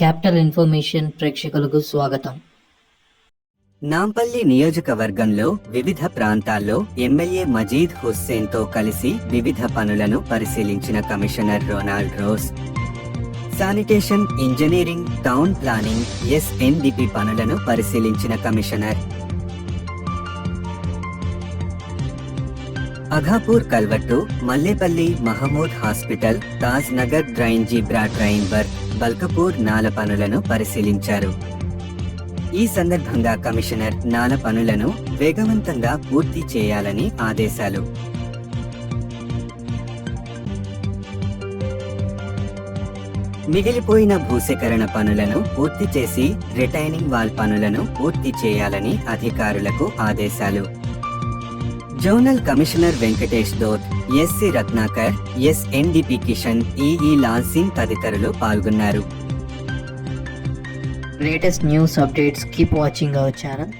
Capital information ప్రేక్షకులకు స్వాగతం. నాంపల్లి నియోజకవర్గంలో వివిధ ప్రాంతాల్లో ఎమ్మెల్యే మజీద్ హుస్సేన్తో కలిసి వివిధ పనులను పరిశీలించిన commissioner Ronald Rose. Sanitation engineering town planning SNDP పనులను పరిశీలించిన commissioner. Aghapur Kalvattu Mallepally Mahmood hospital Taj Nagar drain broad drain Balkapur నాల పనులను పరిశీలించారు. ఈ సందర్భంగా కమిషనర్ నాల పనులను వేగవంతంగా పూర్తి చేయాలని ఆదేశాలు. మిగిలిపోయిన భూసేకరణ పనులను పూర్తి చేసి రిటైనింగ్ వాల్ పనులను పూర్తి చేయాలని అధికారులకు ఆదేశాలు. Zonal commissioner Venkatesh Dhoth SE Ratnakar S NDP Kishan EE Lal Singh తదితరులు పాల్గొన్నారు. Latest news updates keep watching our channel